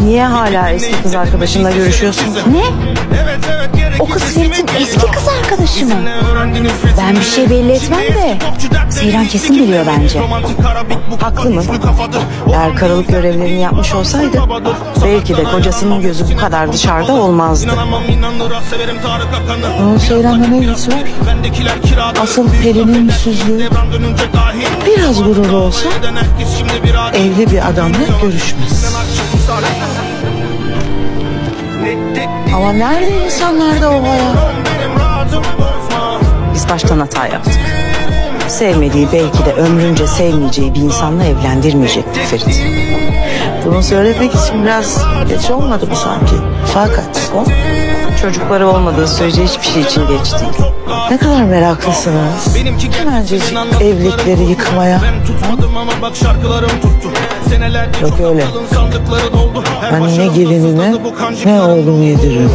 Niye hala eski kız arkadaşınla görüşüyorsun? Ne? O kız Ferit'in eski kız arkadaşı mı? Ben bir şey belli etmem de. Seyran kesin biliyor bence. Haklı mı? Eğer karılık görevlerini yapmış olsaydı belki de kocasının gözü bu kadar dışarıda olmazdı. Onun Seyran'la ne ilgisi var? Asıl Pelin'in yüzsüzlüğü biraz gururu olsa evli bir adamla görüşmez. Ama nerede insanlarda o hayal? Biz baştan hata yaptık. Sevmediği belki de ömrünce sevmeyeceği bir insanla evlendirmeyecektik Ferit. Bunu söylemek için biraz geç olmadı mı sanki? Fakat o Çocukları olmadığı sürece hiçbir şey için geç değil. ne kadar meraklısınız. Hemencecik evlilikleri yıkmaya. Yok öyle. Ben ne gelinime ne oğlumu yediririm.